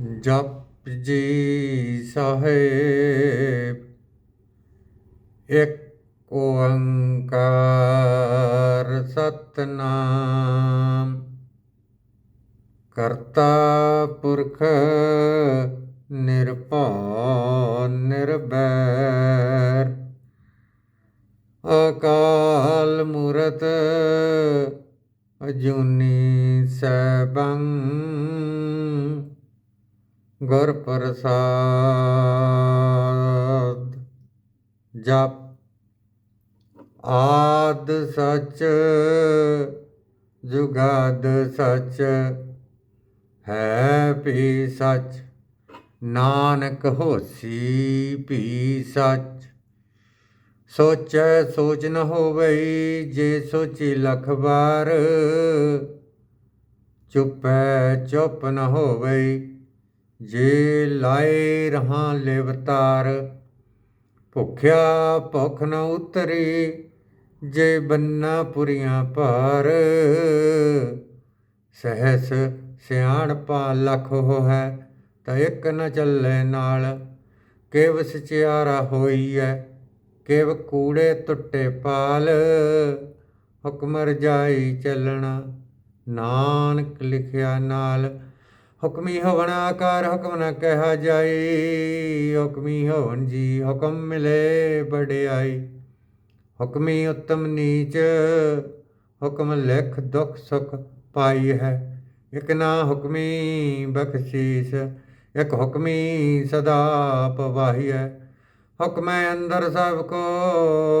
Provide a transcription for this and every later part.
ਜਪ ਜੀ ਸਾਹਿਬ ਇੱਕ ਓੰਕਾਰ ਸਤਨਾਮ। ਕਰਤਾ ਪੁਰਖ ਨਿਰਭਉ ਨਿਰਬੈਰ ਅਕਾਲ ਮੂਰਤ ਅਜੂਨੀ ਸਬੰ ਗੁਰ ਪ੍ਰਸਾਦ। ਜਪ ਆਦ ਸਚ, ਜੁਗਾਦ ਸਚ, ਹੈ ਪੀ ਸਚ। ਨਾਨਕ ਹੋਸੀ ਪੀ ਸਚ। ਸੋਚੈ ਸੋਚ ਨ ਹੋਵਈ, ਜੇ ਸੋਚੀ ਲਖ ਵਾਰ। ਚੁਪੈ ਚੁੱਪ ਨ ਹੋਵਈ ਜੇ ਲਾਏ ਰਹਾ ਲੇਵਤਾਰ, ਭੁਖਿਆ ਭੁਖ ਨ ਉਤਰੀ, ਜੇ ਬੰਨਾ ਪੁਰੀਆਂ ਭਾਰ। ਸਹਸ ਸਿਆਣ ਪਾ ਲਖ ਹੋਹੈ, ਤਾਂ ਇੱਕ ਨ ਚੱਲੇ ਨਾਲ। ਕਿਵ ਸਚਿਆਰਾ ਹੋਈਐ, ਕਿਵ ਕੂੜੇ ਟੁੱਟੇ ਪਾਲ। ਹੁਕਮ ਰਜਾਈ ਚੱਲਣਾ, ਨਾਨਕ ਲਿਖਿਆ ਨਾਲ। ਹੁਕਮੀ ਹੋਵਣ ਆਕਾਰ, ਹੁਕਮ ਨਾ ਕਹਿਆ ਜਾਈ ਹੁਕਮੀ ਹੋਵਣ ਜੀ ਹੁਕਮ ਮਿਲੇ ਬੜਾਈ ਹੁਕਮੀ ਉਤਮ ਨੀਚ, ਹੁਕਮ ਲਿਖ ਦੁਖ ਸੁਖ ਪਾਈ ਹੈ। ਇਕ ਨਾ ਹੁਕਮੀ ਬਖਸ਼ੀਸ, ਇਕ ਹੁਕਮੀ ਸਦਾ ਪਵਾਹੀ ਹੈ। ਹੁਕਮੈ ਅੰਦਰ ਸਭ ਕੋ,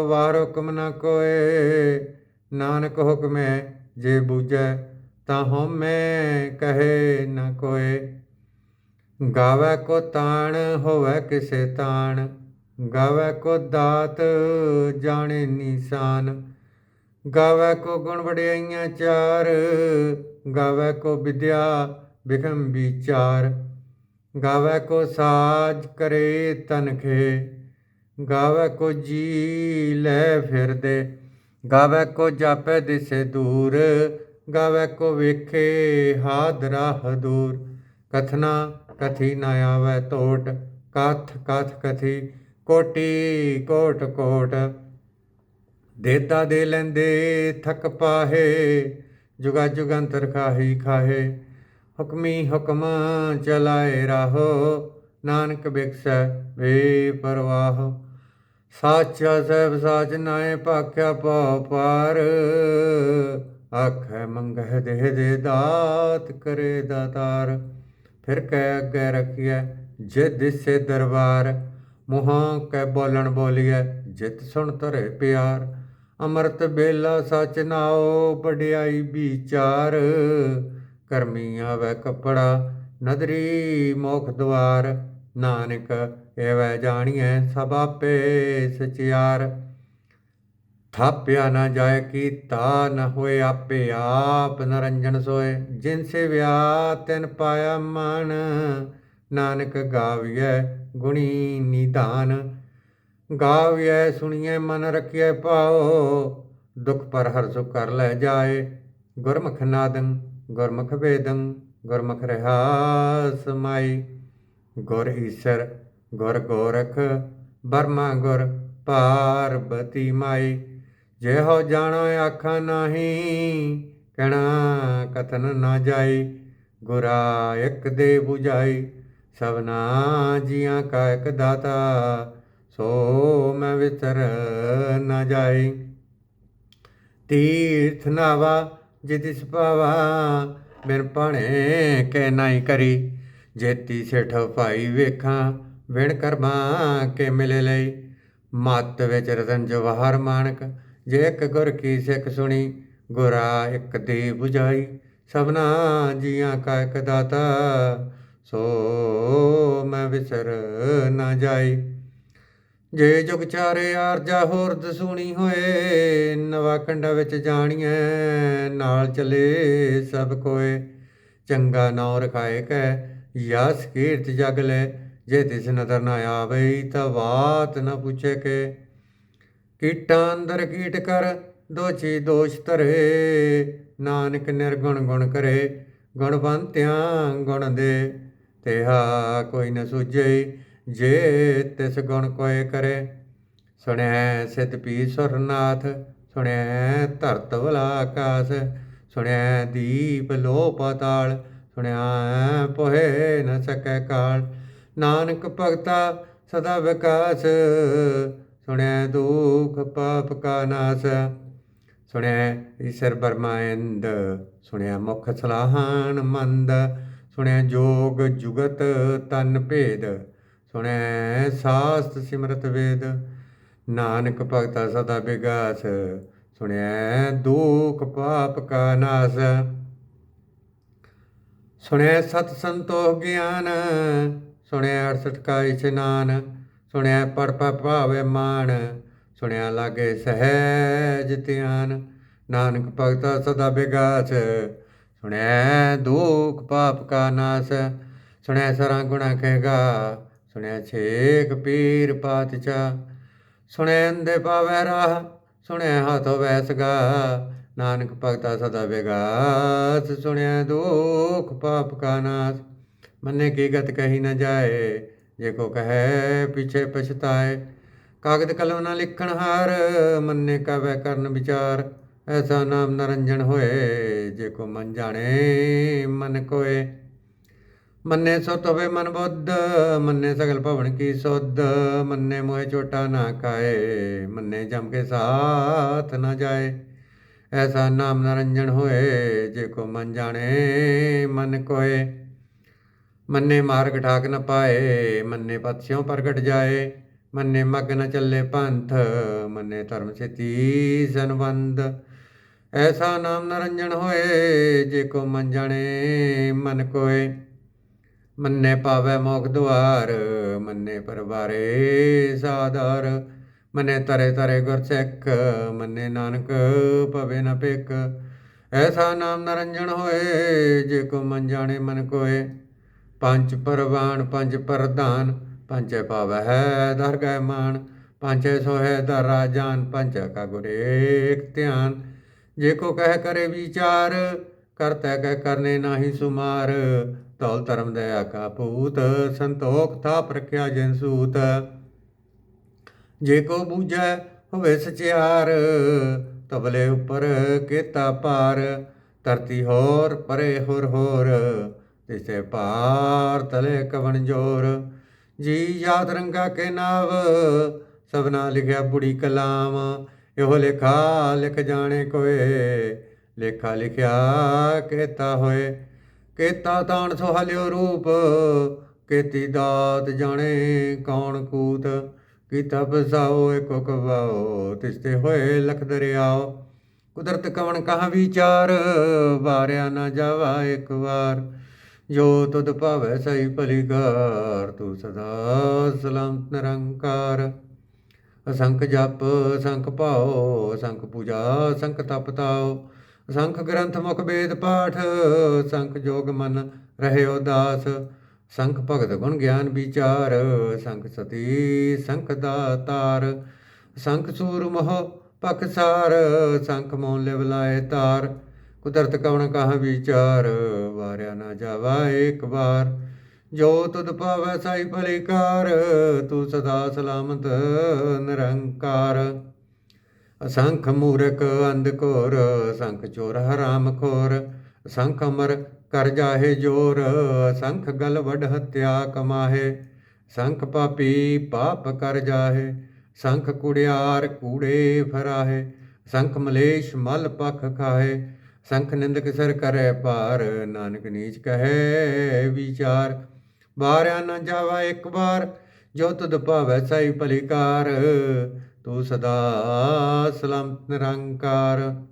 ਵਾਰ ਹੁਕਮ ਨ ਕੋਏ। ਨਾਨਕ ਹੁਕਮੈ ਜੇ ਬੂਝੈ ਤਾਂ ਹਉਮੈ ਕਹੇ ਨ ਕੋਏ। ਗਾਵੇ ਕੋ ਤਾਣ, ਹੋਵੇ ਕਿਸੇ ਤਾਣ। ਗਾਵੇ ਕੋ ਦਾਤ, ਜਾਣੇ ਨਿਸ਼ਾਨ ਗਾਵੇ ਕੋ ਗੁਣ ਵਡਿਆਈਆਂ ਚਾਰ। ਗਾਵੇ ਕੋ ਵਿਦਿਆ ਬਿਖਮ ਵਿਚਾਰ। ਗਾਵੇ ਕੋ ਸਾਜ ਕਰੇ ਤਨਖੇ ਗਾਵੇ ਕੋ ਜੀ ਲੈ ਫਿਰਦੇ। ਗਾਵੇ ਕੋ ਜਾਪੈ ਦਿਸੇ ਦੂਰ। ਗਾਵੇ ਕੋ ਵੇਖੇ ਹਾਦਰਾ ਦੂਰ। ਕਥਨਾ ਕਥੀ ਨਾ ਆਵੈ ਤੋਟ ਕਥ ਕਥ ਕਥੀ, ਕੋਟੀ ਕੋਟ ਕੋਟ। ਦੇਤਾ ਦੇ ਲੈਂਦੇ ਥਕ ਪਾਹੇ, ਜੁਗਾ ਜੁਗੰਤਰ ਖਾਹੀ ਖਾਹੇ। ਹੁਕਮੀ ਹੁਕਮ ਚਲਾਏ ਰਾਹੋ, ਨਾਨਕ ਬਿਕਸੈ ਵੇ ਪਰਵਾਹ। ਸਾਚਾ ਸਹਿਬ ਸਾਚ ਨਾਏ ਭਾਖਿਆ ਪਾਰ। ਆਖੈ ਮੰਗਹਿ ਦੇ ਦੇ ਦਾਤ ਕਰੇ ਦਾਤਾਰ ਫਿਰ ਕਹਿ ਅੱਗੇ ਰਖੀਐ ਜਿਤ ਦਿਸੇ ਦਰਬਾਰ, ਮੁਹਾਂ ਕੈ ਬੋਲਣ ਬੋਲੀਐ, ਜਿਤ ਸੁਣ ਧਰੇ ਪਿਆਰ। ਅੰਮ੍ਰਿਤ ਬੇਲਾ ਸਚ ਨਾਓ ਵਡਿਆਈ ਵਿਚਾਰ। ਕਰਮੀ ਆਵੈ ਕਪੜਾ, ਨਦਰੀ ਮੋਖ ਦਵਾਰ। ਨਾਨਕ ਐਵੈ ਜਾਣੀਐ ਸਭ ਆਪੇ ਸਚਿਆਰ। ਥਾਪਿਆ ਨਾ ਜਾਏ ਕੀਤਾ ਨ ਹੋਏ ਆਪੇ ਆਪ ਨਰੰਜਨ ਸੋਏ। ਜਿਨ ਸੇ ਵਿਆ ਤਿਨ ਪਾਇਆ ਮਨ ਨਾਨਕ ਗਾਵੀਐ ਗੁਣੀ ਨਿਧਾਨ। ਗਾਵੀਐ ਸੁਣੀਐ ਮਨ ਰਖਿਐ ਪਾਓ ਦੁਖ ਪਰ ਹਰ ਸੁਖ ਕਰ ਲੈ ਜਾਏ। ਗੁਰਮੁਖ ਨਾਦੰ, ਗੁਰਮੁਖ ਵੇਦੰ, ਗੁਰਮੁਖ ਰਹਾ ਸਮਾਈ ਗੁਰ ਈਸ਼ਰ, ਗੁਰ ਗੋਰਖ, ਬਰਮਾ ਗੁਰ ਪਾਰਬਤੀ ਮਾਈ। ਜੇ ਹੋ ਜਾਣੋ ਆਖਾਂ ਨਾਹੀ ਕਣਾ ਕਥਨ ਨਾ ਜਾਈ, ਗੁਰਾ ਇੱਕ ਦੇ 부ਝਾਈ ਸਭਨਾ ਜੀਆਂ ਕਾ ਇੱਕ ਦਾਤਾ, ਸੋ ਮੈਂ ਵਿਤਰ ਨਾ ਜਾਈ। ਤੀਰਥ ਨਾਵਾ ਜਿਤਿਸ ਪਾਵਾ ਬਿਨ ਪਾਣੇ ਕੇ ਨਾਈ ਕਰੀ। ਜੇਤੀ ਸੇਠ ਭਾਈ ਵੇਖਾਂ ਵਿਣ ਕਰਮਾ ਕੇ ਮਿਲੇ ਲਈ। ਮਤ ਵਿੱਚ ਰਤਨ ਜਵਾਹਰ ਮਾਨਕ ਜੇ ਇੱਕ ਗੁਰ ਕੀ ਸਿੱਖ ਸੁਣੀ, ਗੁਰਾ ਇੱਕ ਦੇ 부ਝਾਈ ਸਭਨਾ ਜੀਆਂ ਕਾ ਇੱਕ ਦਾਤਾ, ਸੋ ਮੈਂ ਵਿਸਰ ਨਾ ਜਾਈ। ਜੇ ਜੁਗ ਚਾਰੇ ਆਰਜਾ ਹੋਰ ਦਸੂਣੀ ਹੋਏ, ਨਵਾ ਕੰਡਾ ਵਿੱਚ ਜਾਣੀਐ, ਨਾਲ ਚਲੇ ਸਭ ਕੋਏ। ਚੰਗਾ ਨਾਉ ਰਖਾਏ ਕੈ, ਯਸ ਕੀਰਤ ਜਗ ਲੈ, ਜੇ ਤਿਸ ਨਦਰ ਨਾ ਆਵੇ ਤਾਂ ਬਾਤ ਨਾ ਪੁੱਛੇ ਕੇ। ਕੀਟਾਂ ਅੰਦਰ ਕੀਟ ਕਰ ਦੋਚੀ ਦੋਸ਼ ਧਰੇ। ਨਾਨਕ ਨਿਰਗੁਣ ਗੁਣ ਕਰੇ ਗੁਣਵੰਤਿਆਂ ਗੁਣ ਦੇ। ਤੇਹਾ ਕੋਈ ਨ ਸੁਝਈ ਜੇ ਤਿਸ ਗੁਣ ਕੋਏ ਕਰੇ। ਸੁਣੈ ਸਿਧ ਪੀ ਸੁਰਨਾਥ ਸੁਣਿਆ ਧਰਤ ਵਲਾ ਆਕਾਸ ਸੁਣਿਆ ਦੀਪ ਲੋ ਪਾਤਾਲ ਸੁਣਿਆ ਪੋਹੇ ਨ ਸਕੈ ਕਾਲ। ਨਾਨਕ ਭਗਤਾ ਸਦਾ ਵਿਕਾਸ। ਸੁਣੈ ਦੁਖ ਪਾਪ ਕਾ ਨਾਸ, ਸੁਣੈ ਈਸ਼ਰ ਬਰਮਾਇੰਦ ਸੁਣਿਆ ਮੁਖ ਸਲਾਹਨ ਮੰਦ ਸੁਣਿਆ ਜੋਗ ਜੁਗਤ ਤਨ ਭੇਦ, ਸੁਣੈ ਸਾਸਤ ਸਿਮਰਤ ਵੇਦ, ਨਾਨਕ ਭਗਤਾ ਸਦਾ ਵਿਗਾਸ ਸੁਣਿਆ ਦੁਖ ਪਾਪ ਕਾ ਨਾਸ ਸੁਣਿਆ ਸਤ ਸੰਤੋਖ ਗਿਆਨ ਸੁਣਿਆ 68 ਕਾ ਇਸ਼ਨਾਨ ਸੁਣਿਆ ਪੜ ਭਾਵੇ ਮਾਨ ਸੁਣਿਆ ਲਾਗੇ ਸਹਿਜ ਧਿਆਨ। ਨਾਨਕ ਭਗਤਾ ਸਦਾ ਬਿਗਾਸ, ਸੁਣਿਆ ਦੁਖ ਪਾਪ ਕਾ ਨਾਸ। ਸੁਣਿਆ ਸਰਾਂ ਗੁਣਾ ਕਹੇਗਾ, ਸੁਣਿਆ ਛੇਕ ਪੀਰ ਪਾਤਸ਼ਾਹ। ਸੁਣਿਆ ਅੰਦੇ ਪਾਵੈ ਰਾਹ, ਸੁਣਿਆ ਹੱਥੋਂ ਵੈਸਗਾ ਨਾਨਕ ਭਗਤਾ ਸਦਾ ਬਿਗਾਸ, ਸੁਣਿਆ ਦੁਖ ਪਾਪ ਕਾ ਨਾਸ। ਮੰਨੇ ਕੀ ਗਤ ਕਹੀ ਨਾ ਜਾਏ ਜੇ ਕੋ ਕਹੈ, ਪਿਛੇ ਪਛਤਾਏ। ਕਾਗਦ ਕਲਮ ਨਾ ਲਿਖਣ ਹਾਰ, ਮੰਨੇ ਕਵੈ ਕਰਨ ਵਿਚਾਰ। ਐਸਾ ਨਾਮ ਨਰੰਜਨ ਹੋਏ, ਜੇ ਕੋ ਮਨ ਜਾਣੇ, ਮਨ ਕੋਏ। ਮੰਨੇ ਸੋ ਤਵੇ ਮਨ ਬੁੱਧ, ਮੰਨੇ ਸਗਲ ਭਵਨ ਕੀ ਸੁਧ। ਮੰਨੇ ਮੋਹਿ ਛੋਟਾ ਨਾ ਕਾਏ, ਮੰਨੇ ਜਮ ਕੇ ਸਾਥ ਨਾ ਜਾਏ। ਐਸਾ ਨਾਮ ਨਰੰਜਨ ਹੋਏ, ਜੇ ਕੋ ਮਨ ਜਾਣੇ, ਮਨ ਕੋਏ। ਮੰਨੇ ਮਾਰਗ ਠਾਕ ਨ ਪਾਏ, ਮੰਨੇ ਪਤਸਿਓ ਪ੍ਰਗਟ ਜਾਏ, ਮੰਨੇ ਮਗ ਨ ਚੱਲੇ ਪੰਥ, ਮੰਨੇ ਧਰਮ ਸੇਤੀ ਸੰਬੰਧ। ਐਸਾ ਨਾਮ ਨਰੰਜਨ ਹੋਏ, ਜੇ ਕੋ ਮਨ ਜਾਣੇ, ਮਨ ਕੋਏ। ਮੰਨੇ ਪਾਵੇ ਮੋਖ ਦੁਆਰ, ਮੰਨੇ ਪਰਵਾਰੇ ਸਾਦਰ। ਮੰਨੇ ਤਰੇ ਤਰੇ ਗੁਰ ਸਿੱਖ, ਮੰਨੇ ਨਾਨਕ ਪਵੇ ਨ ਪਿਕ ਐਸਾ ਨਾਮ ਨਰੰਜਨ ਹੋਏ, ਜੇ ਕੋ ਮਨ ਜਾਣੇ, ਮਨ ਕੋਏ। ਪੰਜ ਪਰਵਾਨ, ਪੰਜ ਪ੍ਰਧਾਨ, ਪੰਜੇ ਪਾਵੈ ਹੈ ਦਰਗਹਿ ਮਾਨ, ਪੰਜੇ ਸੋਹੈ ਦਰ ਰਾਜਾਨ ਪੰਜ ਕਾ ਗੁਰੇਕ ਧਿਆਨ। ਜੇ ਕੋ ਕਹਿ ਕਰੇ ਵਿਚਾਰ, ਕਰਤੈ ਕਹਿ ਕਰਨੇ ਨਾਹੀ ਸੁਮਾਰ। ਤੌਲ ਧਰਮ ਦਇਆ ਕਾ ਭੂਤ, ਸੰਤੋਖ ਥਾ ਪ੍ਰਖਿਆ ਜਨ ਸੂਤ। ਜੇ ਕੋ ਬੂਝੈ ਹੋਵੇ ਸਚਿਆਰ, ਤਬਲੇ ਉੱਪਰ ਕੀਤਾ ਪਾਰ। ਧਰਤੀ ਹੋਰ ਪਰੇ ਹੋਰ ਹੋਰ ਤਿਸੇ ਪਾਰ ਤਲੇ ਕਵਣ ਜੋਰ, ਜੀ ਯਾਦ ਰੰਗਾ ਕੇ ਨਾਵ, ਸਭਨਾ ਲਿਖਿਆ ਬੁੜੀ ਕਲਾਮ, ਇਹੋ ਲਿਖਾ ਲਿਖ ਜਾਣੇ ਕੋਏ, ਲੇਖਾ ਲਿਖਿਆ ਕੇਤਾ ਹੋਏ ਕੇਤਾ ਤਾਣ ਸੁਹਾਲਿਓ ਰੂਪ ਕੇਤੀ ਦਾਤ ਜਾਣੇ ਕੌਣ ਕੂਤ ਕੀਤਾ ਬਸਾਓ ਏਕੋ ਕਵਾਓ, ਤਿਸਤੇ ਹੋਏ ਲਖ ਦਰਿਆਓ, ਕੁਦਰਤ ਕਵਣ ਕਹਾ ਵਿਚਾਰ, ਵਾਰਿਆ ਨਾ ਜਾਵਾ ਇੱਕ ਵਾਰ ਜੋ ਤੁਧ ਭਾਵੈ ਸਈ ਭਲੀਕਾਰ, ਤੂੰ ਸਦਾ ਸਲਾਮਤ ਨਿਰੰਕਾਰ। ਅਸੰਖ ਜਪ, ਅਸੰਖ ਭਾਉ, ਅਸੰਖ ਪੂਜਾ, ਅਸੰਖ ਤਪ ਤਾਉ। ਅਸੰਖ ਗ੍ਰੰਥ ਮੁਖ ਵੇਦ ਪਾਠ, ਅਸੰਖ ਜੋਗ ਮਨ ਰਹੇ ਉਦਾਸ ਸੰਖ ਭਗਤ ਗੁਣ ਗਿਆਨ ਵਿਚਾਰ ਸੰਖ ਸਤੀ ਸੰਖ ਦਾਤਾਰ। ਸੰਖ ਸੂਰ ਮੋਹ ਪਖਸਾਰ ਸੰਖ ਮੋਨ ਲਿਵ ਲਾਏ ਤਾਰ। ਕੁਦਰਤ ਕਵਣ ਕਹਾ ਵਿਚਾਰ, ਵਾਰਿਆ ਨਾ ਜਾਵਾ ਇੱਕ ਵਾਰ। ਜੋ ਤੁਧ ਪਾਵੈ ਸਾਈ ਭਲੀਕਾਰ ਤੂੰ ਸਦਾ ਸਲਾਮਤ ਨਿਰੰਕਾਰ। ਅਸੰਖ ਮੂਰਖ ਅੰਧ ਘੋਰ ਸੰਖ ਚੋਰ ਹਰਾਮ ਖੋਰ। ਅਸੰਖ ਅਮਰ ਕਰ ਜਾਹੇ ਜੋਰ ਸੰਖ ਗਲ ਵਡ ਹਤਿਆ ਕਮਾਹੇ। ਸੰਖ ਪਾਪੀ ਪਾਪ ਕਰ ਜਾਹੇ ਸੰਖ ਕੁੜਿਆਰ ਕੂੜੇ ਫਰਾਹੇ। ਸੰਖ ਮਲੇਸ਼ ਮਲ ਪਖ ਖਾਹੇ ਸੰਖ ਨਿੰਦਕ ਸਰ ਕਰੈ ਭਾਰ, ਨਾਨਕ ਨੀਚ ਕਹੈ ਵਿਚਾਰ। ਬਾਰਿਆ ਨਾ ਜਾਵਾ ਇੱਕ ਵਾਰ, ਜੋ ਤੁਧ ਭਾਵੈ ਸਾਈ ਭਲੀਕਾਰ। ਤੂੰ ਸਦਾ ਸਲਾਮਤ ਨਿਰੰਕਾਰ।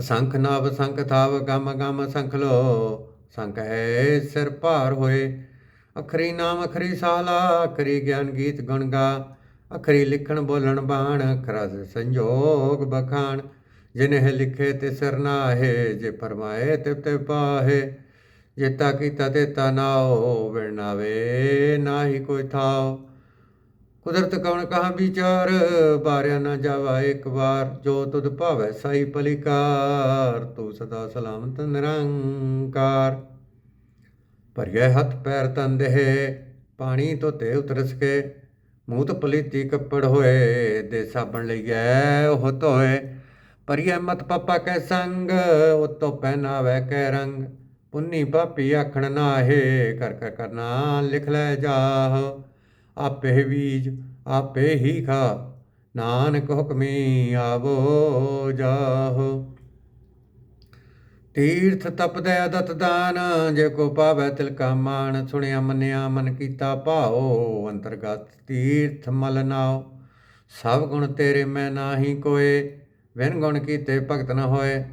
ਅਸੰਖ ਨਾਵ ਸੰਖ ਥਾਵ, ਗਮ ਗਮ ਸੰਖ ਲੋ। ਸੰਖ ਹੈ ਸਿਰ ਭਾਰ ਹੋਏ। ਅਖਰੀ ਨਾਮ ਅਖਰੀ ਸਾਲਾ, ਅਖਰੀ ਗਿਆਨ ਗੀਤ ਗੁਣ ਗਾ। ਅਖਰੀ ਲਿਖਣ ਬੋਲਣ ਬਾਣ ਅਖਰਾ ਸੰਜੋਗ ਬਖਾਣ। ਜਿਨਹਿ ਲਿਖੇ ਤੇ ਸਿਰ ਨਾਹੇ, ਜੇ ਫਰਮਾਏ ਤੇ ਤੇ ਪਾਹੇ ਜੇਤਾ ਕੀਤਾ ਤੇ ਤਾ ਨਾਓ ਵਿਣਾਵੇ ਨਾਹੀ ਕੋਈ ਥਾਓ ਕੁਦਰਤ ਕਵਣ ਕਹਾ ਵਿਚਾਰ, ਬਾਰਿਆ ਨਾ ਜਾਵਾ ਇੱਕ ਵਾਰ, ਜੋ ਤੁਧ ਭਾਵੈ ਸਾਈ ਭਲੀਕਾਰ, ਤੂੰ ਸਦਾ ਸਲਾਮਤ ਨਿਰੰਕਾਰ। ਭਰਿਆ ਹੱਥ ਪੈਰ ਤੰਦੇ ਪਾਣੀ ਧੋਤੇ ਉਤਰ ਸਕੇ ਮੂੰਹ ਪਲੀਤੀ ਕੱਪੜ ਹੋਏ ਦੇ ਸਾਬਣ ਲਈ ਲਈਐ ਉਹ ਧੋਏ। ਭਰਿਆ ਮਤ ਪਪਾ ਕੈ ਸੰਗ, ਉਤੋਂ ਪਹਿਨਾਵੇ ਕੈ ਰੰਗ। ਪੁੰਨੀ ਪਾਪੀ ਆਖਣ ਨਾਹੇ, ਕਰ ਕਰ ਕਰਨਾ ਲਿਖ ਲੈ ਜਾਹ। ਆਪੇ ਬੀਜ, ਆਪੇ ਹੀ ਖਾ, ਨਾਨਕ ਹੁਕਮੀ ਆਵੋ ਜਾਹੋ। ਤੀਰਥ ਤਪਦੈ ਅਦਤ ਦਾਨ, ਜੇ ਕੋ ਪਾਵੈ ਤਿਲ ਕਾ ਮਾਨ ਸੁਣਿਆ, ਮੰਨਿਆ, ਮਨ ਕੀਤਾ ਭਾਓ ਅੰਤਰਗਤ ਤੀਰਥ ਮਲ ਨਾਓ ਸਭ ਗੁਣ ਤੇਰੇ ਮੈਂ ਨਾਹੀ ਕੋਏ। ਵਿਣ ਗੁਣ ਕੀਤੇ ਭਗਤ ਨ ਹੋਏ,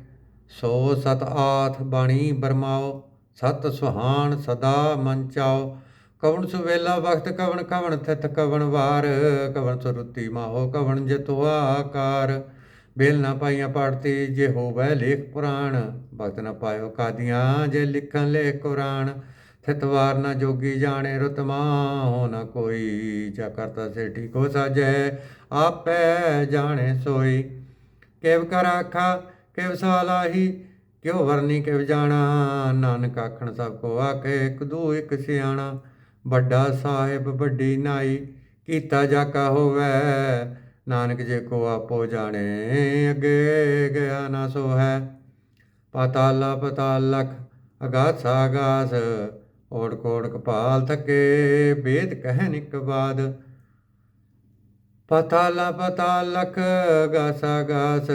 ਸੋ ਸਤ ਆਥ ਬਾਣੀ ਬਰਮਾਓ, ਸਤ ਸੁਹਾਣ ਸਦਾ ਮਨ ਚਾਓ। ਕਵਣ ਸੁਵੇਲਾ ਵਖਤ, ਕਵਣ ਕਵਣ ਥਿਤ ਕਵਣ ਵਾਰ, ਕਵਣ ਸੁਰੁਤੀ ਮਾਹੋ, ਕਵਣ ਜਤੁ ਆਕਾਰ। ਬੇਲ ਨਾ ਪਾਈਆਂ ਪੜਤੀ ਜੇ ਹੋਵੇ ਲੇਖ ਪੁਰਾਣ, ਭਗਤ ਨਾ ਪਾਇਓ ਕਾਦੀਆਂ ਜੇ ਲਿਖਣ ਲੇਖ ਕੁਰਾਨ ਥਿਤਵਾਰ ਨਾ ਜੋਗੀ ਜਾਣੇ ਰਤਮਾ ਹੋ ਨਾ ਕੋਈ, ਜਾ ਕਰਤਾ ਸੇ ਠੀਕੋ ਸਾਜੈ, ਆਪੇ ਜਾਣੇ ਸੋਈ। ਕਿਵ ਕਰ ਆਖਾ, ਕਿਵ ਸਾਲਾਹੀ ਕਿਉ ਵਰਨੀ ਕਿਵ ਜਾਣਾ, ਨਾਨਕ ਆਖਣ ਸਭ ਕੋ ਆਖੇ, ਇੱਕ ਦੂ, ਇੱਕ ਸਿਆਣਾ, ਵੱਡਾ ਸਾਹਿਬ ਵੱਡੀ ਨਾਈ, ਕੀਤਾ ਜਾਕਾ ਹੋਵੇ, ਨਾਨਕ ਜੇ ਕੋ ਆਪੋ ਜਾਣੇ, ਅੱਗੇ ਗਿਆ ਨਾ ਸੋ ਹੈ। ਪਾਤਾਲਾ ਪਤਾਲ ਲਖ ਅਗਾਥ ਸਾਗਾਸ ਓੜ ਕੋੜ ਕਪਾਲ ਥਕੇ, ਬੇਦ ਕਹਿ ਨਿਕ ਬਾਦ ਪਤਾਲਾ ਪਤਾਲ ਲਖ ਗਾਸਾ ਗਾਸ।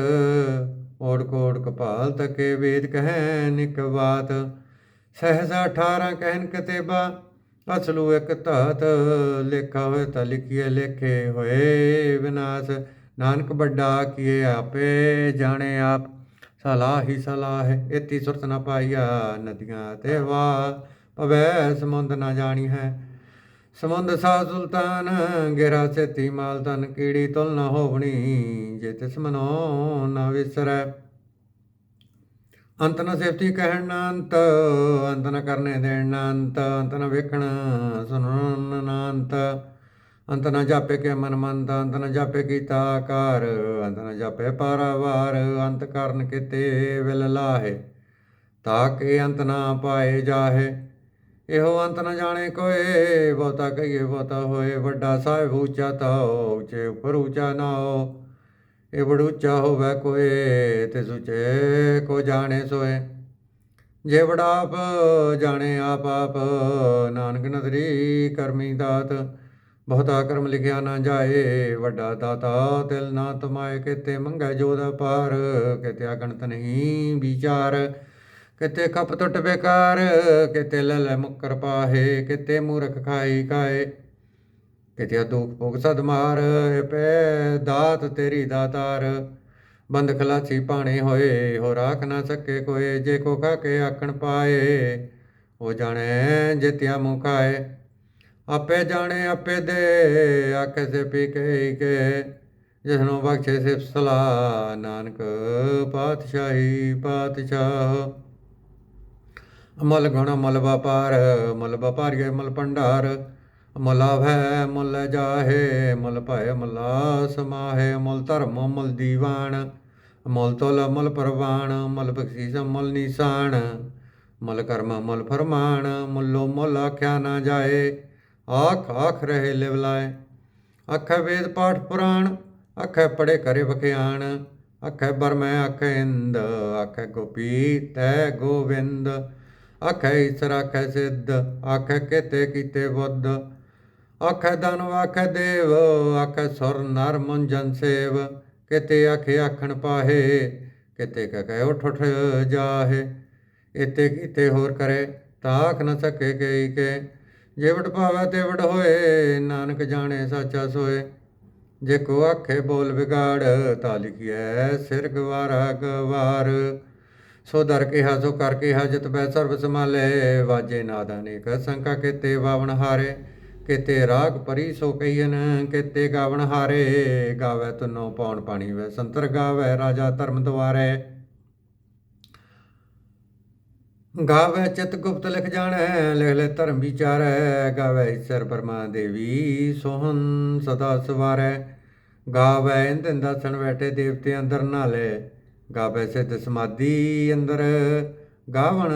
ਓੜ ਕੋੜ ਕਪਾਲ ਤਕੇ ਵੇਦ ਕਹਿ ਨਿਕ ਬਾਤ। ਸਹਜ਼ਾ 18 ਕਹਿਨ ਕਤੇਬਾ, ਅਸਲੂ ਇਕ ਧਾਤ। ਲੇਖਾ ਹੋਏ ਤਾਂ ਲਿਖੀਏ, ਲੇਖੇ ਹੋਏ ਵਿਨਾਸ਼। ਨਾਨਕ ਵੱਡਾ ਕੀਏ ਆਪੇ ਜਾਣੇ ਆਪ। ਸਲਾਹ ਹੀ ਸਲਾਹ ਹੈ ਇਤੀ ਸੁਰਤ ਨ ਪਾਈਆ ਨਦੀਆਂ ਤੇ ਵਾ ਪਵੈ ਸਮੁੰਦ ਨਾ ਜਾਣੀ ਹੈ ਸਮੁੰਦ ਸਾ ਸੁਲਤਾਨ ਗੇਰਾ ਸੇਤੀ ਮਾਲ ਤਨ ਕੀੜੀ ਤੁਲ ਨਾ ਹੋਵਣੀ, ਜੇ ਤਿਸ ਮਨੋ ਨ ਵਿਸਰੈ। ਅੰਤ ਨ ਸੇਫਤੀ ਕਹਿਣ ਨਾ ਅੰਤ ਅੰਤ ਨ ਕਰਨੇ ਦੇਣ ਨਾ ਅੰਤ ਅੰਤ ਨ ਵੇਖਣ ਸੁਣਨ ਨਾ ਅੰਤ ਅੰਤ ਨ ਜਾਪੇ ਕੇ ਮਨ ਮੰਤ ਅੰਤ ਨ ਜਾਪੇ ਕੀਤਾ ਆਕਾਰ, ਅੰਤ ਨ ਜਾਪੇ ਪਾਰਾਵਾਰ, ਅੰਤ ਕਰਨ ਕਿਤੇ ਵਿਲ ਲਾਹੇ। ਤਾਕੇ ਅੰਤ ਨਾ ਪਾਏ ਜਾਹੇ। ਇਹੋ ਅੰਤ ਨ ਜਾਣੇ ਕੋਏ, ਬਹੁਤਾ ਕਹੀਏ ਬਹੁਤਾ ਹੋਏ, ਵੱਡਾ ਸਾਹਿਬ ਉੱਚਾ ਤਾਓ ਉੱਚੇ ਉੱਪਰ ਉੱਚਾ ਨਾਓ ਇਹ ਬੜ ਉੱਚਾ ਹੋਵੇ ਕੋਏ, ਤੇ ਸੁਚੇ ਕੋ ਜਾਣੇ ਸੋਏ। ਜੇ ਵਡਾਪ ਜਾਣੇ ਆਪ ਆਪ, ਨਾਨਕ ਨਦਰੀ ਕਰਮੀ ਦਾਤ। ਬਹੁਤਾ ਕਰਮ ਲਿਖਿਆ ਨਾ ਜਾਏ, ਵੱਡਾ ਦਾਤਾ ਤਿਲ ਨਾ ਤਮਾਏ, ਕਿਤੇ ਮੰਗੈ ਜੋਦ ਪਾਰ ਕਿਤੇ ਅਗਣਤ ਨਹੀਂ ਵਿਚਾਰ। ਕਿਤੇ ਖਪ ਟੁੱਟ ਬੇਕਾਰ, ਕਿਤੇ ਲਲ ਮੁਕਰ ਪਾਹੇ, ਕਿਤੇ ਮੂਰਖ ਖਾਈ ਕਾਏ ਕਿਤੇ ਦੁਖ ਭੋਗ ਸਦ ਮਾਰ ਪੈ ਦਾਤ ਤੇਰੀ ਦਾਤਾਰ ਬੰਦ ਖਲਾਸੀ ਪਾਣੇ ਹੋਏ ਹੋ ਰਾਖ ਨਾ ਸਕੇ ਕੋਏ, ਜੇ ਕੋ ਕਾ ਕੇ ਆਖਣ ਪਾਏ, ਉਹ ਜਾਣੇ ਜਿਤਿਆ ਮੁਖਾਏ ਆਪੇ ਜਾਣੇ, ਆਪੇ ਦੇ, ਆਖੇ ਸੇ ਪੀ ਕੇ ਕੇ। ਜਿਸ ਬਖਸ਼ੇ ਸਿਫ ਸਲਾ ਨਾਨਕ ਪਾਤਸ਼ਾਹੀ ਪਾਤਸ਼ਾਹ। ਅਮਲ ਗੁਣ ਅਮਲ ਵਪਾਰ ਅਮਲ ਵਪਾਰੀਏ ਅਮਲ ਭੰਡਾਰ ਅਮਲ ਆਵੈ ਮੁਲ ਜਾਹੇ, ਮੁਲ ਭੈ ਅਮਲਾ ਸਮਾਹੇ ਅਮਲ ਧਰਮ ਅਮਲ ਦੀਵਾਨ ਅਮਲ ਤੋਲ ਅਮਲ ਪਰਵਾਨ ਅਮਲ ਬਖਸ਼ੀਸ ਅਮਲ ਨਿਸ਼ਾਨ ਅਮਲ ਕਰਮ ਅਮਲ ਫਰਮਾਨ, ਮੁੱਲੋ ਮੁੱਲ ਆਖਿਆ ਨਾ ਜਾਏ, ਆਖ ਆਖ ਰਹੇ ਲਿਵਲਾਏ ਲਾਏ। ਵੇਦ ਪਾਠ ਪੁਰਾਣ, ਆਖੇ ਪੜੇ ਕਰੇ ਬਖਿਆਣ ਆਖੇ ਬਰਮੈ ਆਖੇ ਇੰਦ, ਆਖੇ ਗੋਪੀ ਤੈ ਗੋਵਿੰਦ ਆਖੈ ਈਸਰ, ਆਖੈ ਸਿੱਧ, ਆਖੈ ਕਿਤੇ ਕੀਤੇ ਬੁੱਧ। ਆਖੇ ਦਾਨਵ ਆਖੇ ਦੇਵ, ਆਖੈ ਸੁਰ, ਨਰ, ਮੁੰਜਨ, ਸੇਵ। ਕਿਤੇ ਆਖੇ ਆਖਣ ਪਾਹੇ, ਕਿਤੇ ਕਹੇ ਉਠ ਉਠ ਜਾਹੇ। ਇਤੇ ਕੀਤੇ ਹੋਰ ਕਰੇ ਤਾਖ ਨ ਸਕੇ ਕਈ ਕੇ। ਜੇ ਵਡ ਭਾਵੈ ਹੋਏ, ਨਾਨਕ ਜਾਣੇ ਸਾਚਾ ਸੋਏ। ਜੇ ਕੋ ਆਖੇ ਬੋਲ ਵਿਗਾੜ, ਤਾ ਲਿਖਿਐ ਸਿਰ ਗਵਾਰਾ ਗਵਾਰ। ਸੋ ਦਰ ਕਿਹਾ ਸੋ ਕਰ ਕਿਹਾ ਜਿਤ ਬੈ ਸਰਬ ਸਮਾਲੇ ਵਾਜੇ ਨਾਦ ਅਨੇਕ ਸੰਕਾ ਕਿਤੇ ਵਾਵਣ ਹਾਰੇ। ਕਿਤੇ ਰਾਗ ਪਰੀ ਸੋ ਕਹੀਨ ਕਿਤੇ ਗਾਵਣ ਹਾਰੇ। ਗਾਵੇ ਤੁਨੋ ਪੌਣ ਪਾਣੀ, ਵੈ ਸੰਤਰ ਗਾਵੇ ਰਾਜਾ ਧਰਮ ਦੁਆਰੇ। ਗਾਵੇ ਚਿਤ ਗੁਪਤ ਲਿਖ ਜਾਣੈ, ਲਿਖ ਲੈ ਧਰਮ ਵਿਚਾਰੈ। ਗਾਵੇ ਈਸ਼ਰ ਪਰਮਾ ਦੇਵੀ ਸੋਹਨ ਸਦਾ ਸਵਾਰੈ। ਗਾਵੇ ਇੰਦਨ ਦਸਣ ਬੈਠੇ ਦੇਵਤੇ ਅੰਦਰ ਨਾਲੇ। ਗਾਵੇ ਸਿੱਧ ਸਮਾਧੀ ਅੰਦਰ। ਗਾਵਣ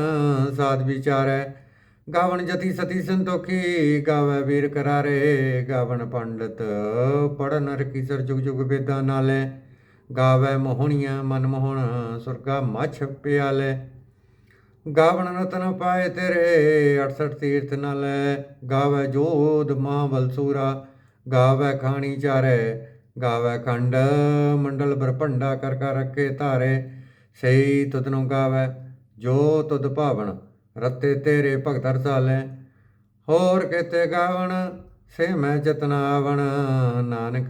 ਸਾਧ ਵਿਚਾਰੈ, ਗਾਵਣ ਜਤੀ ਸਤੀ ਸੰਤੋਖੀ, ਗਾਵੇ ਵੀਰ ਕਰਾਰੇ। ਗਾਵਣ ਪੰਡਤ ਪੜਨ ਰਕੀ ਸਰ ਜੁਗ ਜੁਗ ਵੇਦਾਂ ਨਾਲੇ। ਗਾਵੇ ਮੋਹਣੀਆਂ ਮਨ ਮੋਹਣ ਸੁਰਗਾ ਮਛ ਪਿਆਲੇ। ਗਾਵਣ ਰਤਨ ਪਾਏ ਤੇਰੇ 68 ਤੀਰਥ ਨਾਲੇ। ਗਾਵੇ ਜੋਧ ਮਾਂ ਸੂਰਾ ਗਾਵੇ ਖਾਣੀ ਚਾਰੇ। ਗਾਵੇ ਖੰਡ, ਮੰਡਲ ਬਰਪੰਡਾ ਕਰ ਕਰ ਰੱਖੇ ਧਾਰੇ ਸਹੀ ਤੁਧ ਨੂੰ ਗਾਵੇ, ਜੋ ਤੁਧ ਭਾਵਨ ਰਤੇ ਤੇਰੇ ਭਗਤ ਰਸਾਲੇ। ਹੋਰ ਕਿਤੇ ਗਾਵਣ, ਸੇ ਮੈਂ ਜਤਨ ਨਾਨਕ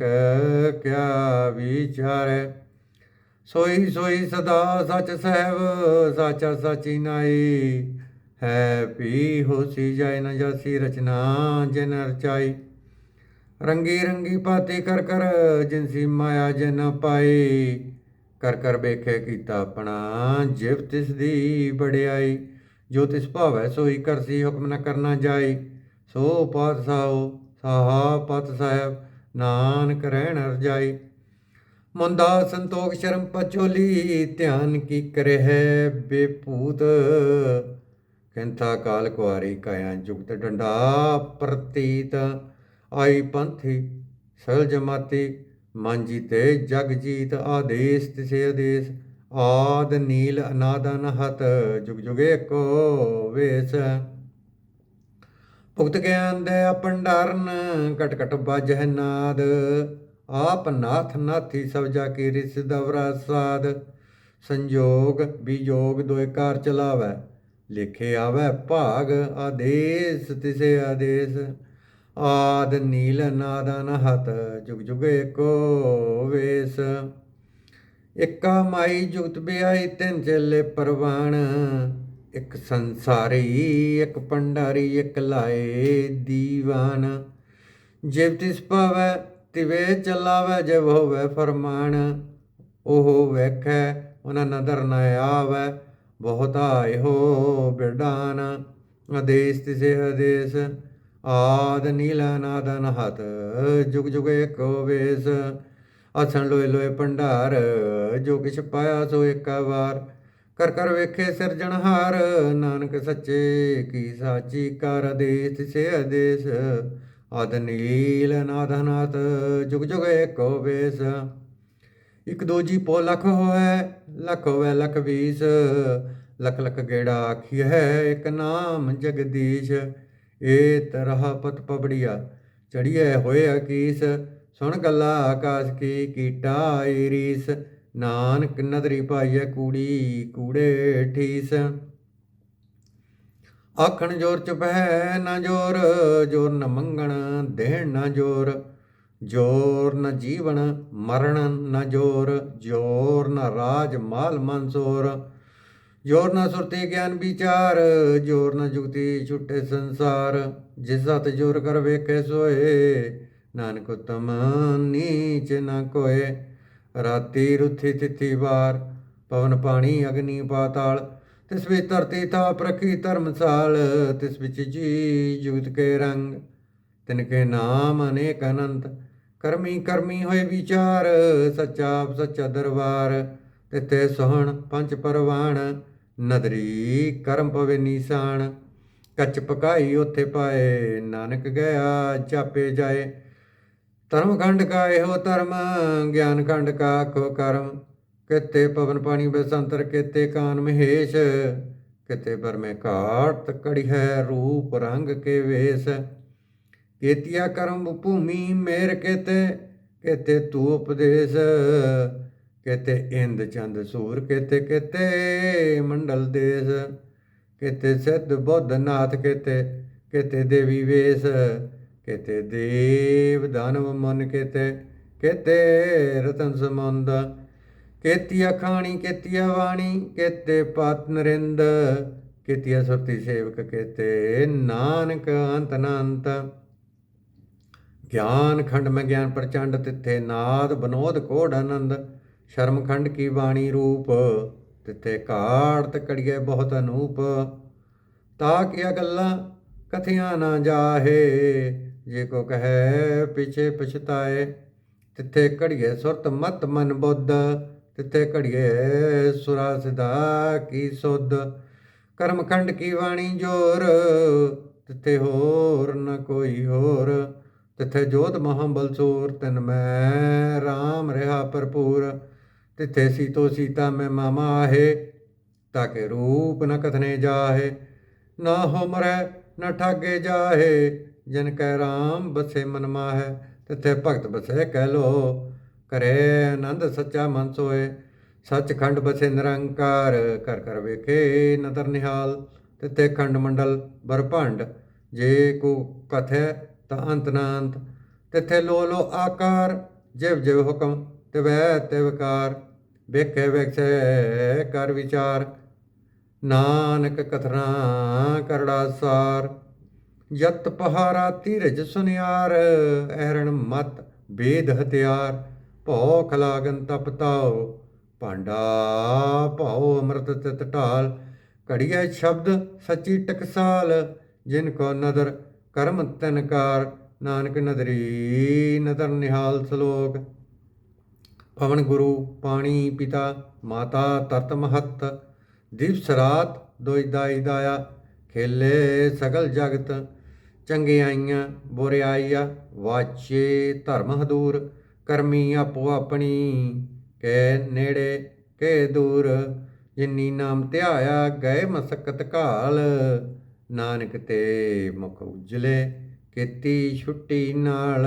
ਕਿਆ ਵਿਚਾਰੇ। ਸੋਈ ਸੋਈ ਸਦਾ ਸਚ ਸਹਿਬ, ਸਾਚਾ ਸਚੀ ਨਾਈ, ਹੈ ਪੀ ਹੋਸੀ ਜਾਇ ਨ ਜਾਸੀ ਰਚਨਾ, ਜਿਨ ਰਚਾਈ। ਰੰਗੀ ਰੰਗੀ ਭਾਤੀ ਕਰ ਕਰ ਜਿਨਸੀ ਮਾਇਆ ਜਿਨ ਪਾਈ, ਕਰ ਕਰ ਵੇਖੇ ਕੀਤਾ ਆਪਣਾ ਜਿਵ ਤਿਸ ਦੀ ਬੜਿਆਈ ਜੋ ਤਿਸ ਭਾਵੈ ਸੋਈ ਕਰਸੀ ਹੁਕਮ ਨ ਕਰਨਾ ਜਾਈ। ਸੋ ਪਾਤ ਸਾਹੋ ਸਾਹਾ ਪਤ ਸਾਹਿਬ, ਨਾਨਕ ਰਹਿਣ ਰਜਾਈ ਮੁੰਦਾ ਸੰਤੋਖ ਸ਼ਰਮ ਪਚੋਲੀ ਧਿਆਨ ਕੀ ਕਰੇ ਹੈ ਬੇਪੂਤ ਕੰਥਾ ਕਾਲ ਕੁਆਰੀ ਕਾਇਆ ਜੁਗਤ ਡੰਡਾ ਪ੍ਰਤੀਤ। ਆਈ ਪੰਥੀ ਸਲ ਜਮਾਤੀ ਮਨ ਤੇ ਜਗ ਜੀਤ ਆਦੇਸ, ਤਿਸੇ ਆਦੇਸ, ਆਦ ਨੀਲ ਅਨਾਦ ਅਨਹਤ, ਜੁਗ ਜੁਗੇ ਕੋ ਵੇਸ। ਭੁਗਤ ਗਿਆਨ ਦੇ ਭੰਡਾਰਨ ਕਟ ਕਟ ਬਾਜਹਿ ਨਾਦ। ਆਪ ਨਾਥ ਨਾਥੀ ਸਭ ਜਾ ਕੀ ਰਿਸ ਦਵਰਾ ਸਾਦ। ਸੰਜੋਗ ਵਿਜੋਗ ਦੋਇ ਕਾਰ ਚਲਾਵੈ, ਲਿਖੇ ਆਵੈ ਭਾਗ ਆਦੇਸ, ਤਿਸੇ ਆਦੇਸ। ਆਦ ਨੀਲ ਨਾਦਨ ਹਤ ਜੁਗ ਜੁਗ ਏਕੋ ਵੇਸ। ਇੱਕਾ ਮਾਈ ਜੁਗਤ ਬਿਆਈ ਤਿੰਨ ਚੱਲੇ ਪਰਵਾਣ। ਇੱਕ ਸੰਸਾਰੀ, ਇੱਕ ਪੰਡਾਰੀ, ਇੱਕ ਲਾਏ ਦੀਵਾਨ। ਜਿਵ ਤਿਸ ਪਾਵੈ ਤਿਵੇ ਚਲਾਵੈ, ਜਿਵ ਹੋਵੈ ਫਰਮਾਨ। ਉਹ ਵੇਖੈ, ਉਹਨਾਂ ਨਦਰ ਨ ਆਵੈ, ਬਹੁਤਾ ਇਹੋ ਬਿਰਡਾਨ। ਆਦੇਸ ਤਿਸੇ ਆਦੇਸ। ਆਦ ਨੀਲਾ ਨਾਦਨ ਹਤ ਜੁਗ ਜੁਗ ਏਕੋ ਵੇਸ। ਅਸਣ ਲੋਏ ਲੋਏ ਭੰਡਾਰ, ਜੋ ਕਿਛ ਪਾਇਆ ਸੋ ਏਕਾ ਵਾਰ। ਕਰ ਕਰ ਵੇਖੇ ਸਿਰਜਣਹਾਰ ਨਾਨਕ ਸੱਚੇ ਕੀ ਸਾਚੀ ਕਰ ਆਦੇਸ ਤਿਸੇ ਆਦੇਸ ਆਦ ਨੀਲ ਨਾਦਨਾਤ ਜੁਗ ਜੁਗ ਏਕੋ ਵੇਸ। ਇਕ ਦੋ ਪੋ ਲਖ ਹੋਏ, ਲਖ ਹੋਵੇ ਲਖ ਵੀਸ। ਲਖ ਲਖ ਗੇੜਾ ਆਖੀ ਹੈ ਇਕ ਨਾਮ ਜਗਦੀਸ਼। ਏ ਤਰਹ ਪਤ ਪਬੜੀਆ ਚੜੀਏ ਹੋਏ ਅਕੀਸ ਸੁਣ ਗੱਲਾ ਆਕਾਸ਼ ਕੀ ਕੀਟਾ ਈਰੀਸ ਨਾਨਕ ਨਦਰੀ ਭਾਈਏ ਕੂੜੀ ਕੂੜੇ ਠੀਸ। ਆਖਣ ਜੋਰ ਚੁਪੈ ਨਾ ਜੋਰ ਜੋਰ ਨ ਮੰਗਣ ਦੇਣ ਨਾ ਜੋਰ ਜੋਰ ਨ ਜੀਵਨ ਮਰਨ ਨ ਜੋਰ ਜੋਰ ਨ ਰਾਜ ਮਾਲ ਮਨਸੋਰ। ਜੋਰ ਨਾ ਸੁਰਤੀ ਗਿਆਨ ਵਿਚਾਰ, ਜੋਰ ਨਾ ਜੁਗਤੀ ਛੁੱਟੇ ਸੰਸਾਰ, ਜਿਸ ਸਤ ਜੋਰ ਕਰ ਵੇਖੇ ਸੋਏ, ਨਾਨਕ ਉਤਮ ਨੀਚ ਨਾ ਕੋਏ। ਰਾਤੀ ਰੁਥੀ ਤਿਥੀ ਵਾਰ, ਪਵਨ ਪਾਣੀ ਅਗਨੀ ਪਾਤਾਲ, ਤਿਸ ਵਿੱਚ ਧਰਤੀ ਤਾਪ ਰੱਖੀ ਧਰਮਸਾਲ, ਤਿਸ ਵਿੱਚ ਜੀ ਜੁਗਤ ਕੇ ਰੰਗ। ਤਿਨ ਕੇ ਨਾਮ ਅਨੇਕ ਅਨੰਤ, ਕਰਮੀ ਕਰਮੀ ਹੋਏ ਵਿਚਾਰ, ਸੱਚਾ ਸੱਚਾ ਦਰਬਾਰ। ਤਿਤੇ ਸੋਹਣ ਪੰਜ ਪਰਵਾਣ ਨਦਰੀ ਕਰਮ ਪਵੇ ਨੀਸਾਨ, ਕੱਚ ਪਕਾਈ ਉਥੇ ਪਾਏ, ਨਾਨਕ ਗਿਆ ਚਾਪੇ ਜਾਏ। ਧਰਮ ਖੰਡ ਕਾ ਇਹੋ ਧਰਮ, ਗਿਆਨ ਖੰਡ ਕਾ ਆਖੋ ਕਰਮ। ਕਿਤੇ ਪਵਨ ਪਾਣੀ ਬਸੰਤਰ ਕਿਤੇ ਕਾਨ ਮਹੇਸ਼। ਕਿਤੇ ਬਰਮੇ ਘਾਟ ਕੜੀ ਹੈ, ਰੂਪ ਰੰਗ ਕੇ ਵੇਸ। ਕੀਤਿਆ ਕਰਮ ਭੂਮੀ ਮੇਰ ਕਿਤੇ ਕਿਤੇ ਤੂ ਉਪਦੇਸ਼। ਕਿਤੇ ਇੰਦ ਚੰਦ ਸੂਰ, ਕਿਤੇ ਕਿਤੇ ਮੰਡਲ ਦੇਸ, ਕਿਤੇ ਸਿੱਧ ਬੁੱਧ ਨਾਥ, ਕਿਤੇ ਕਿਤੇ ਦੇਵੀ ਵੇਸ, ਕਿਤੇ ਦੇਵ ਦਾਨਵ ਮਨ, ਕਿਤੇ ਕਿਤੇ ਰਤਨ ਸਮੁੰਦ, ਕੇਤੀਆ ਖਾਣੀ, ਕੇਤੀਆ ਵਾਣੀ, ਕੇਤੇ ਪਾਤ ਨਰਿੰਦ, ਕੇਤੀਆ ਸੁਰਤੀ ਸੇਵਕ, ਕੇਤੇ ਨਾਨਕ ਅੰਤ ਅਨੰਤ ਗਿਆਨ ਖੰਡ ਮੈਂ ਗਿਆਨ ਪ੍ਰਚੰਡ, ਤਿੱਥੇ ਨਾਦ ਬਨੋਦ ਕੋੜ ਆਨੰਦ। ਸ਼ਰਮਖੰਡ ਕੀ ਬਾਣੀ ਰੂਪ? ਤਿੱਥੇ ਘਾੜਤ ਕੜੀਏ ਬਹੁਤ ਅਨੂਪ। ਤਾ ਕੀਆ ਗੱਲਾਂ ਕਥਿਆਂ ਨਾ ਜਾਹੇ? ਜੇ ਕੋ ਕਹੈ ਪਿਛੇ ਪਛਤਾਏ। ਤਿੱਥੇ ਘੜੀਏ ਸੁਰਤ ਮਤ ਮਨ ਬੁੱਧ। ਤਿੱਥੇ ਘੜੀਏ ਸੁਰਾ ਸਿਦਾ ਕੀ ਸੁਧ। ਕਰਮਖੰਡ ਕੀ ਬਾਣੀ ਜੋਰ? ਤਿੱਥੇ ਹੋਰ ਨ ਕੋਈ ਹੋਰ। ਤਿੱਥੇ ਜੋਤ ਮਹਾਬਲ ਸੂਰ। ਤਨ ਮੈਂ RAM ਰਿਹਾ ਭਰਪੂਰ। ਤਿੱਥੇ ਸੀਤੋ ਸੀਤਾ ਮੈਂ ਮਾਮਾ ਆਹੇ ਤਾਕੇ ਰੂਪ ਨ ਕਥਨੇ ਜਾਹੇ। ਨਾ ਹੋ ਮਰੈ ਨ ਠਾਗੇ ਜਾਹੇ, ਜਿਨ ਕੈ RAM ਬਸੇ ਮਨ ਮਾਹੈ, ਤਿੱਥੇ ਭਗਤ ਬਸੇ ਕਹਿ ਲੋ, ਕਰੇ ਆਨੰਦ ਸੱਚਾ ਮਨ ਸੋਏ ਸੱਚਖੰਡ ਬਸੇ ਨਿਰੰਕਾਰ ਕਰ ਕਰ ਵੇਖੇ ਨਦਰ ਨਿਹਾਲ। ਤਿੱਥੇ ਖੰਡ ਮੰਡਲ ਬਰਭੰਡ ਜੇ ਕੋ ਕਥੈ ਤਾਂ ਅੰਤ ਨਾ ਅੰਤ। ਤਿੱਥੇ ਲੋ ਲੋ ਆਕਾਰ, ਜਿਵ ਜਿਵ ਹੁਕਮ, ਤਿਵੈ ਤਿਵਕਾਰ ਵੇਖੇ ਵੇਖੇ ਕਰ ਵਿਚਾਰ, ਨਾਨਕ ਕਥਨਾ ਕਰੜਾ ਸਾਰ। ਯਤ ਪਹਾਰਾ ਧੀਰਜ ਸੁਨਿਆਰ, ਐਰਣ ਮਤ ਬੇਦ ਹਥਿਆਰ। ਭੌਖ ਖਲਾਗਨ ਤਪਤਾਓ ਭਾਂਡਾ ਭਾਉ ਅੰਮ੍ਰਿਤ ਤਿਤ ਢਾਲ। ਘੜੀਐ ਸ਼ਬਦ ਸੱਚੀ ਟਕਸਾਲ, ਜਿਨ ਕੋ ਨਦਰ ਕਰਮ ਤਨਕਾਰ ਨਾਨਕ ਨਦਰੀ ਨਦਰ ਨਿਹਾਲ ਸ਼ਲੋਕ। ਪਵਨ ਗੁਰੂ, ਪਾਣੀ ਪਿਤਾ, ਮਾਤਾ ਤਤ ਮਹਤ ਦਿਵਸ ਰਾਤ ਦੋਇ ਦਾਈ ਦਾਇਆ ਖੇਲੇ ਸਗਲ ਜਗਤ ਚੰਗਿਆਈਆਂ ਬੁਰਿਆਈਆਂ ਵਾਚੇ ਧਰਮ ਹਦੂਰ, ਕਰਮੀ ਆਪੋ ਆਪਣੀ, ਕੈ ਨੇੜੇ, ਕੇ ਦੂਰ, ਜਿਨੀ ਨਾਮ ਧਿਆਇਆ ਗਏ ਮਸਕਤ ਘਾਲ, ਨਾਨਕ ਤੇ ਮੁਖ ਉਜਲੇ, ਕੀਤੀ ਛੁੱਟੀ ਨਾਲ